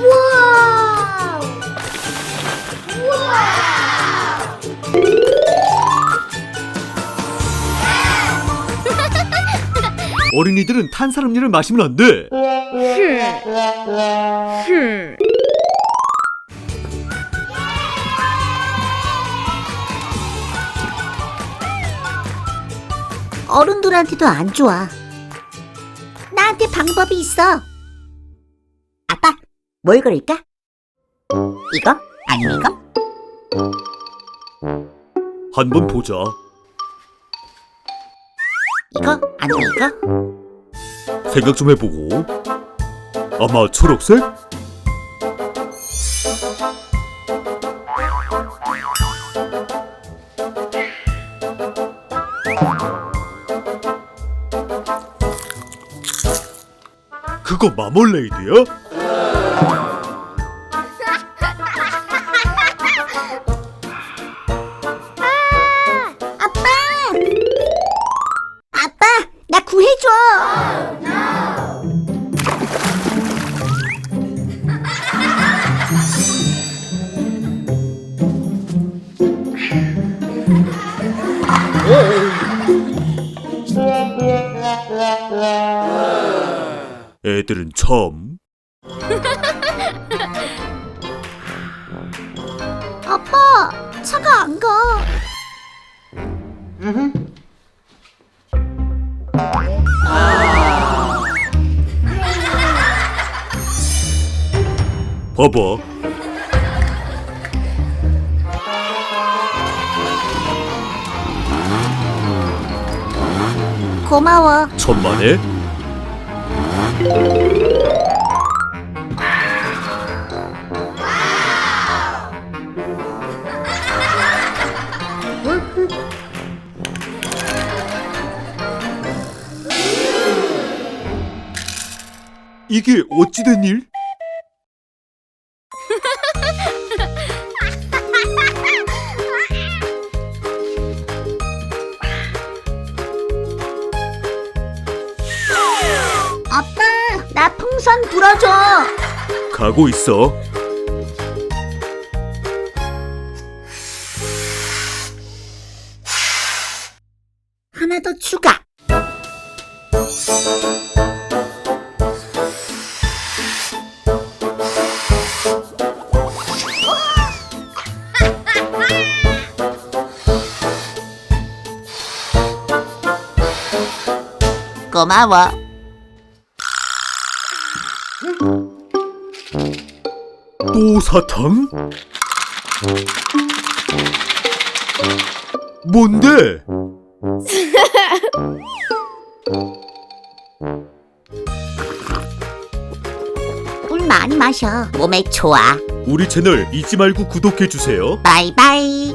우와! 어린이들은 탄산음료를 마시면 안 돼. 어른들한테도 안 좋아. 나한테 방법이 있어. 아빠, 뭘 그릴까? 이거? 아니면 이거? 한번 보자. 이거? 아니면 이거? 생각 좀 해보고. 아마 초록색? 그거 마멀레이드야? 아빠! 아빠, 나 구해줘! 애들은 참. 아빠, 차가 안 가. 봐봐. 고마워. 천만에. 이게 어찌된 일? 풍선 불어줘. 가고 있어. 하나 더 추가. 고마워. 또 사탕? 뭔데? 물 많이 마셔. 몸에 좋아. 우리 채널 잊지 말고 구독해 주세요. 바이바이.